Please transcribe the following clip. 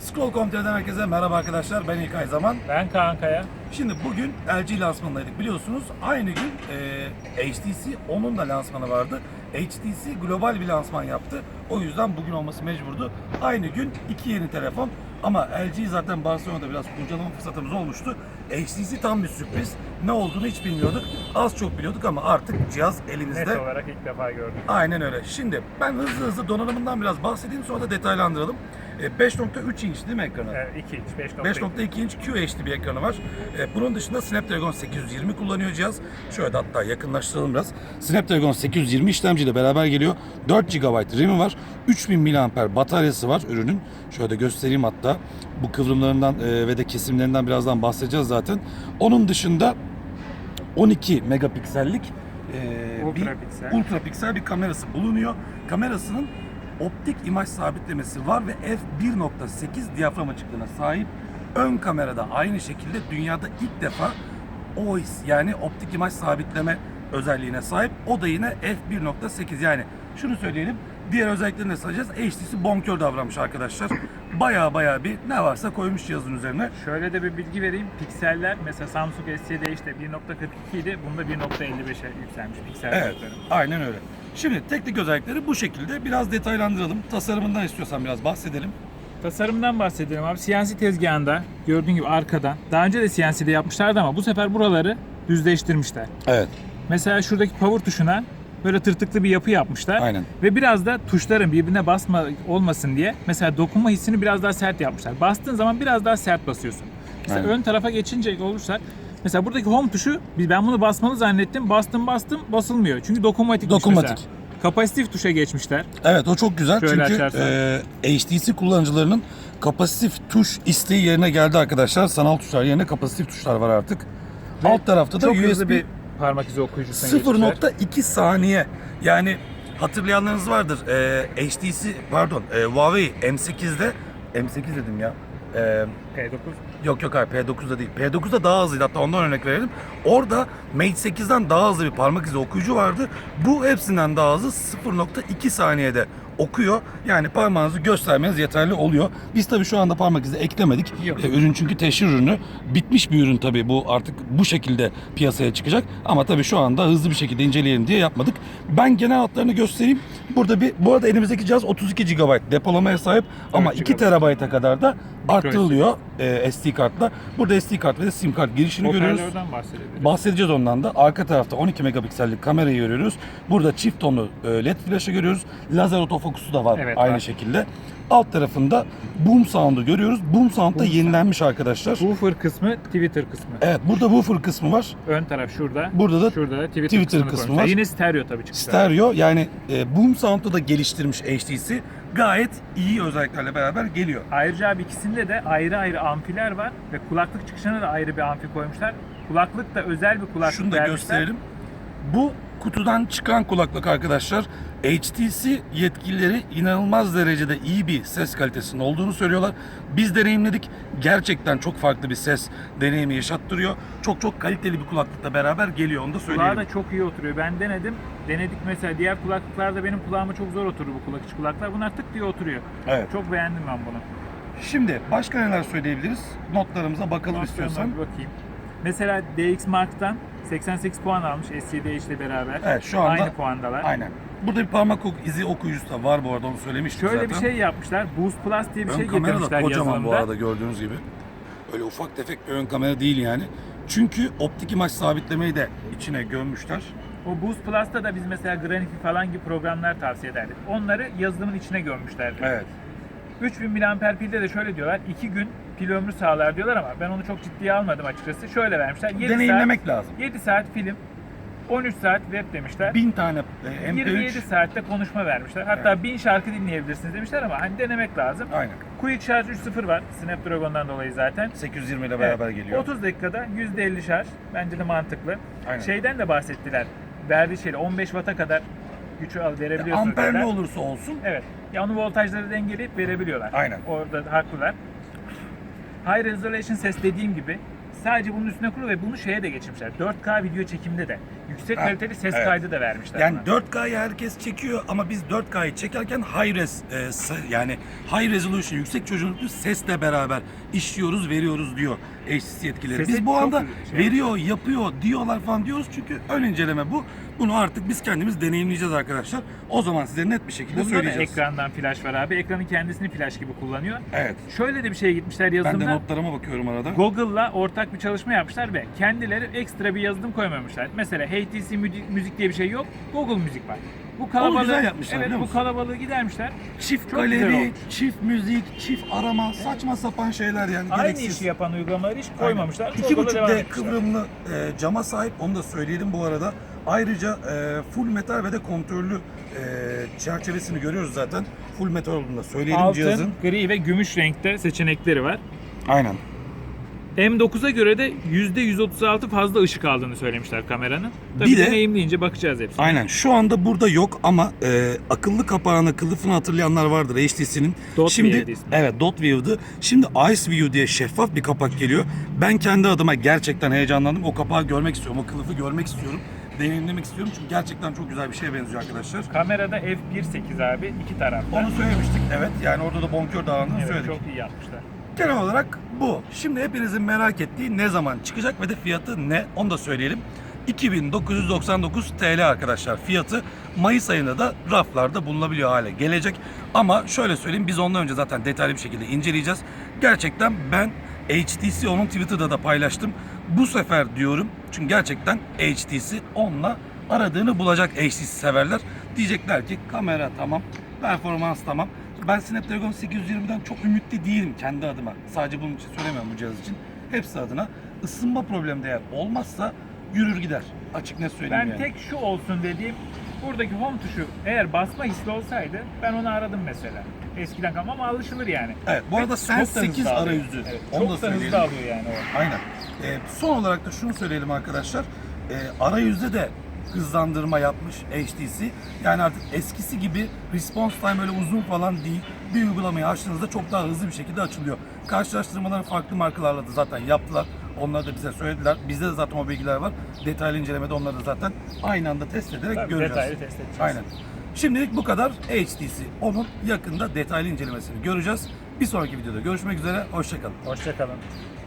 Scroll.com.tr'den herkese merhaba arkadaşlar. Ben İlkay Zaman. Ben Kaan Kaya. Şimdi bugün LG lansmanındaydık biliyorsunuz. Aynı gün e, HTC onun da lansmanı vardı. HTC global bir lansman yaptı. O yüzden bugün olması mecburdu. Aynı gün iki yeni telefon. Ama LG zaten Barcelona'da biraz kurcalama fırsatımız olmuştu. HTC tam bir sürpriz. Ne olduğunu hiç bilmiyorduk. Az çok biliyorduk ama artık cihaz elimizde. Net olarak ilk defa gördüm. Aynen öyle. Şimdi ben hızlı hızlı donanımından biraz bahsedeyim sonra da detaylandıralım. E, 5.3 inç değil mi ekranı? Evet, 2 inç, 5.2. 5.2 inç QHD bir ekranı var. E, bunun dışında Snapdragon 820 kullanıyor cihaz. Şöyle hatta yakınlaştıralım biraz. Snapdragon 820 işlemciyle beraber geliyor. 4 GB RAM'i var. 3000 mAh bataryası var ürünün. Şöyle de göstereyim hatta. Bu kıvrımlarından e, ve de kesimlerinden birazdan bahsedeceğiz zaten. Onun dışında 12 megapiksellik e, Ultra bir piksel. ultra piksel bir kamerası bulunuyor. Kamerasının optik imaj sabitlemesi var ve f1.8 diyafram açıklığına sahip. Ön kamerada aynı şekilde dünyada ilk defa OIS yani optik imaj sabitleme özelliğine sahip. O da yine f1.8 yani şunu söyleyelim. Diğer özelliklerini de sayacağız. HTC bonkör davranmış arkadaşlar. Baya baya bir ne varsa koymuş cihazın üzerine. Şöyle de bir bilgi vereyim. Pikseller mesela Samsung S7'de işte 1.42 idi. Bunda 1.55'e yükselmiş piksel Evet, boyutları. aynen öyle. Şimdi teknik özellikleri bu şekilde. Biraz detaylandıralım. Tasarımından istiyorsan biraz bahsedelim. Tasarımdan bahsedelim abi. CNC tezgahında gördüğün gibi arkadan. Daha önce de CNC'de yapmışlardı ama bu sefer buraları düzleştirmişler. Evet, Mesela şuradaki power tuşuna böyle tırtıklı bir yapı yapmışlar. aynen. Ve biraz da tuşların birbirine basma olmasın diye mesela dokunma hissini biraz daha sert yapmışlar. Bastığın zaman biraz daha sert basıyorsun. Mesela Aynen. ön tarafa geçince olursak mesela buradaki home tuşu ben bunu basmalı zannettim. Bastım bastım basılmıyor. Çünkü dokunmatik, Dokunmatik. mesela. Kapasitif tuşa geçmişler. Evet o çok güzel Şöyle çünkü açarsan. e, HTC kullanıcılarının kapasitif tuş isteği yerine geldi arkadaşlar. Sanal tuşlar yerine kapasitif tuşlar var artık. Ve Alt tarafta da Çok USB bir parmak izi okuyucusuna geçmişler. 0.2 saniye. Yani hatırlayanlarınız vardır. E, HTC pardon e, Huawei M8'de M8 dedim ya. E, P9. Yok yok hayır P9'da değil. P9'da daha hızlıydı hatta ondan örnek verelim. Orada Mate 8'den daha hızlı bir parmak izi okuyucu vardı. Bu hepsinden daha hızlı 0.2 saniyede okuyor. Yani parmağınızı göstermeniz yeterli oluyor. Biz tabii şu anda parmak izi eklemedik. Yok. E, ürün çünkü teşhir ürünü. Bitmiş bir ürün tabii bu artık bu şekilde piyasaya çıkacak. Ama tabii şu anda hızlı bir şekilde inceleyelim diye yapmadık. Ben genel hatlarını göstereyim. Burada bir bu arada elimizdeki cihaz 32 GB depolamaya sahip ama 4 2 GB. terabayta kadar da arttırılıyor e, SD kartla. Burada SD kart ve de sim kart girişini görüyoruz. Bahsedebiliriz. Bahsedeceğiz ondan da. Arka tarafta 12 megapiksellik kamerayı görüyoruz. Burada çift tonlu e, led flaşı görüyoruz. Lazer otofokusu da var Evet, aynı var. şekilde. Alt tarafında boom sound'u görüyoruz. Boom sound da Boom sound. yenilenmiş arkadaşlar. Woofer kısmı, Twitter kısmı. Evet burada woofer kısmı var. Ön taraf şurada. Burada da Şurada da Twitter, Twitter kısmı koymuşlar. var. Yine stereo tabii çıkışlar. stereo yani e, boom sound'u da geliştirmiş HTC. Gayet iyi özelliklerle beraber geliyor. Ayrıca abi ikisinde de ayrı ayrı amfiler var ve kulaklık çıkışına da ayrı bir amfi koymuşlar. Kulaklık da özel bir kulaklık Şunu da vermişler. gösterelim. Bu kutudan çıkan kulaklık arkadaşlar HTC yetkilileri inanılmaz derecede iyi bir ses kalitesinin olduğunu söylüyorlar. Biz deneyimledik. Gerçekten çok farklı bir ses deneyimi yaşattırıyor. Çok çok kaliteli bir kulaklıkla beraber geliyor onu da Kulağa söyleyelim. da çok iyi oturuyor. Ben denedim. Denedik mesela diğer kulaklıklarda benim kulağıma çok zor oturur bu kulak içi kulaklar. Bunlar tık diye oturuyor. Evet. Çok beğendim ben bunu. Şimdi başka neler söyleyebiliriz? Notlarımıza bakalım Notlarıma istiyorsan. bakayım. Mesela DX Mark'tan 88 puan almış S7 ile beraber. Evet, şu anda- Aynı puandalar. Aynen. Burada bir parmak izi okuyucusu da var bu arada onu söylemiştik Şöyle zaten. bir şey yapmışlar. Boost Plus diye bir ön şey kamera getirmişler da kocaman bu yazılımda. arada gördüğünüz gibi. Öyle ufak tefek bir ön kamera değil yani. Çünkü optik imaj sabitlemeyi de içine gömmüşler. O Boost Plus'ta da biz mesela Granifi falan gibi programlar tavsiye ederdik. Onları yazılımın içine gömmüşlerdi. Evet. 3000 mAh pilde de şöyle diyorlar. 2 gün pil ömrü sağlar diyorlar ama ben onu çok ciddiye almadım açıkçası. Şöyle vermişler. 7 Deneyimlemek saat, lazım. 7 saat film, 13 saat web demişler. Bin tane e, MP3. 27 saatte konuşma vermişler. Hatta 1000 şarkı dinleyebilirsiniz demişler ama hani denemek lazım. Aynen. Quick Charge 3.0 var. Snapdragon'dan dolayı zaten. 820 ile beraber Evet, geliyor. 30 dakikada %50 şarj. Bence de mantıklı. Aynen. Şeyden de bahsettiler. Verdiği şeyle 15 watt'a kadar gücü verebiliyorsunuz. Amper ne olursa olsun. Evet. Ya onu voltajları dengeleyip verebiliyorlar. Aynen. Orada haklılar. High resolution ses dediğim gibi sadece bunun üstüne kurulu ve bunu şeye de geçirmişler. 4K video çekimde de yüksek Ha, kaliteli ses evet. kaydı da vermişler. Yani buna. 4K'yı herkes çekiyor ama biz 4K'yı çekerken high res e, yani high resolution yüksek çözünürlüklü sesle beraber işliyoruz, veriyoruz diyor Yetkilileri. Sesi Biz bu anda şey. veriyor, yapıyor diyorlar falan diyoruz çünkü ön inceleme bu. Bunu artık biz kendimiz deneyimleyeceğiz arkadaşlar. O zaman size net bir şekilde Bunda da söyleyeceğiz. ekrandan flash var abi. Ekranın kendisini flash gibi kullanıyor. Evet. Şöyle de bir şeye gitmişler Ben de yazılımda. notlarıma bakıyorum arada. Google'la ortak bir çalışma yapmışlar ve kendileri ekstra bir yazılım koymamışlar. Mesela HTC müzik diye bir şey yok. Google müzik var. Bu kalabalığı güzel yapmışlar, Evet, biliyor bu musun? kalabalığı gidermişler. Çift Çok güzel galeri, olmuş. çift müzik, çift arama, saçma sapan şeyler yani Aynı gereksiz. işi yapan uygulamaları hiç koymamışlar. İki devam 2.5D etmişler. kıvrımlı e, cama sahip onu da söyleyelim bu arada. Ayrıca e, full metal ve de kontrollü e, çerçevesini görüyoruz zaten. Full metal olduğunu da söyleyelim Altın, cihazın. gri ve gümüş renkte seçenekleri var. Aynen. M9'a göre de %136 fazla ışık aldığını söylemişler kameranın. Tabii Bir de- deneyimleyince bakacağız hepsine. Aynen. Şu anda burada yok ama e, akıllı kapağını, kılıfını hatırlayanlar vardır HTC'nin. Dot Şimdi evet Dot View'du. Şimdi Ice View diye şeffaf bir kapak geliyor. Ben kendi adıma gerçekten heyecanlandım. O kapağı görmek istiyorum. O kılıfı görmek istiyorum. Deneyimlemek istiyorum çünkü gerçekten çok güzel bir şeye benziyor arkadaşlar. Kamerada f1.8 abi iki tarafta. Onu söylemiştik. Evet. Yani orada da bonkör dağılığını evet, söyledik. çok iyi yapmışlar. Genel olarak bu. Şimdi hepinizin merak ettiği ne zaman çıkacak ve de fiyatı ne onu da söyleyelim. 2999 TL arkadaşlar fiyatı Mayıs ayında da raflarda bulunabiliyor hale gelecek. Ama şöyle söyleyeyim biz ondan önce zaten detaylı bir şekilde inceleyeceğiz. Gerçekten ben HTC onun Twitter'da da paylaştım. Bu sefer diyorum çünkü gerçekten HTC onunla aradığını bulacak HTC severler. Diyecekler ki kamera tamam, performans tamam. Ben Snapdragon 820'den çok ümitli değilim kendi adıma. Sadece bunun için söylemiyorum bu cihaz için. Hepsi adına. Isınma problemi de eğer olmazsa yürür gider. Açık ne söyleyeyim Ben yani. tek şu olsun dediğim buradaki home tuşu eğer basma hisli olsaydı ben onu aradım mesela. Eskiden kalma ama alışılır yani. Evet bu arada Sense hızlı 8 alıyor. arayüzü. Evet, Onu da çok da söyleyelim. hızlı alıyor yani o. Aynen. Ee, son olarak da şunu söyleyelim arkadaşlar. Ee, arayüzde de hızlandırma yapmış HTC. Yani artık eskisi gibi response time öyle uzun falan değil. Bir uygulamayı açtığınızda çok daha hızlı bir şekilde açılıyor. Karşılaştırmaları farklı markalarla da zaten yaptılar. Onları da bize söylediler. Bizde de zaten o bilgiler var. Detaylı incelemede onları da zaten aynı anda test ederek Tabii, göreceğiz. detaylı test edeceğiz. Aynen. Şimdilik bu kadar HTC. Onun yakında detaylı incelemesini göreceğiz. Bir sonraki videoda görüşmek üzere. Hoşçakalın. Hoşçakalın.